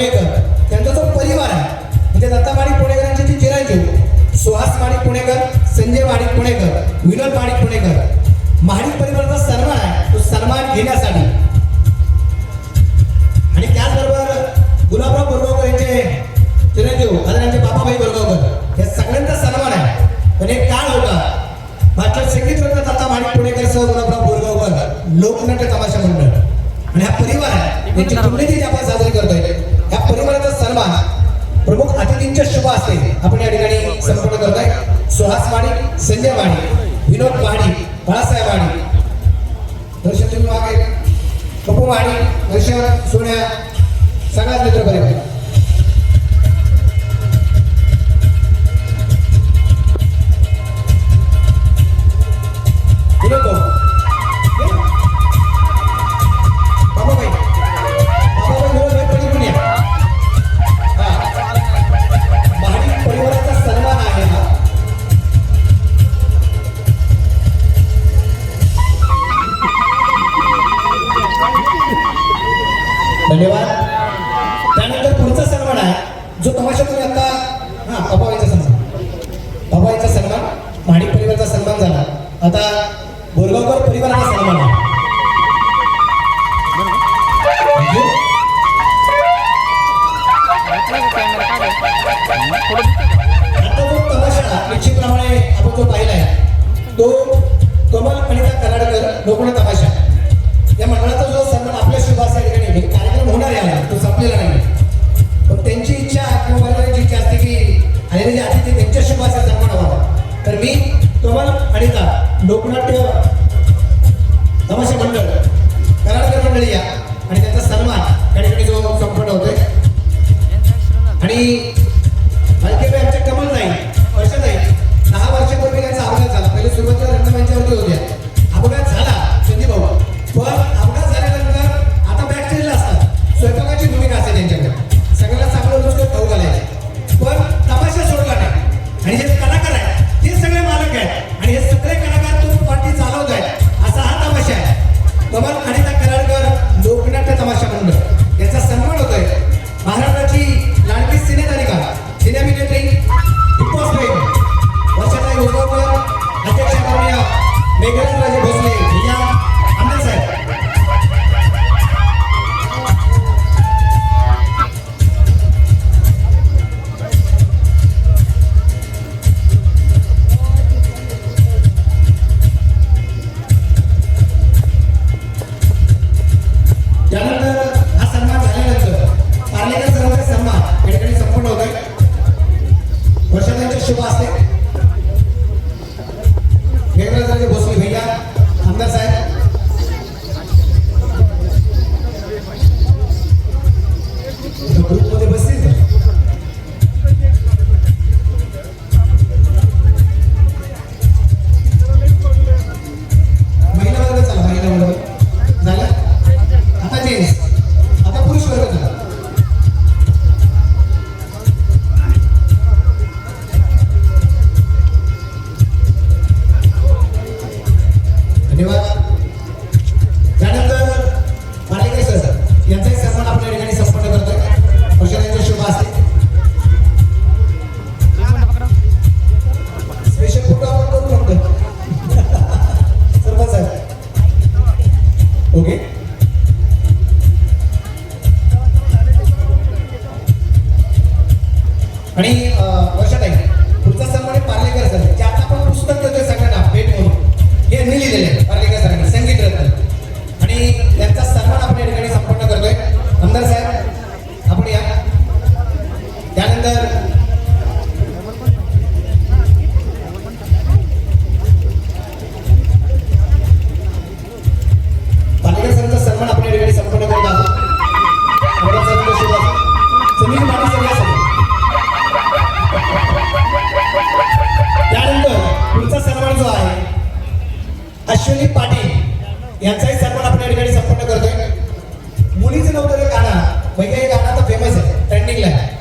त्यांचा जो परिवार आहे म्हणजे दत्ता माडिक पुणेकरांचे जे चिरंजीव सुहास माडिक पुणेकर संजय माडिक पुणेकर विनोद माडिक पुणेकर. महाडिक परिवाराचा सन्मान आहे तो सन्मान घेण्यासाठी. आणि त्याचबरोबर गुलाबराव बोरगावकर यांचे चिरंजीव आदरांचे बाबाभाई बोरगावकर या सगळ्यांचा सन्मान आहे. पण एक काळ होता भारतात संगीत रत्न दत्ता माडिक पुणेकर सह गुलाबराव बोरगावकर लोकनाट्य तमाशा मंडळ. आणि हा परिवार आहे यांची पुण्यतिथी आपण साजरी करतोय या परिवाराचा सन्मान प्रमुख अतिथींच्या शुभ असते आपण या ठिकाणी संपन्न करतोय. सुहास वाणी संजय वाणी विनोद वाणी बाळासाहेब वाणी दर्शन तुम्ही मागे. पप्पू वाणी दर्शन सोन्या सगळ्याच मित्र परिवार धन्यवाद. त्यानंतर पुढचा सन्मान आहे जो तमाशा तुम्ही आता हा बाबाबाईचा सन्मान. बाबाईचा सन्मान माणिक परिवाराचा सन्मान झाला. आता बोरगावकर परिवाराचा सन्मान आहे. Thank धन्यवाद. त्यानंतर पालेकर सर यांचाही सन्मान आपल्या ठिकाणी संपन्न करतोय. औषधांचे शुभ असते. स्पेशल फोटो आपण करू फक्त सरपंच साहेब. ओके आणि वर्षात आहे पुढचा सन्मान पार्लेकर सर जे आता आपण पुस्तक देतोय सगळ्यांना भेट म्हणून. हे यांनी लिहिलेले आहे. यांचाही सन्मान आपण या ठिकाणी संपन्न करतोय. मुलीचं नव्हतं ते गाणं म्हणजे हे गाणं आता फेमस आहे. ट्रेंडिंगला आहे.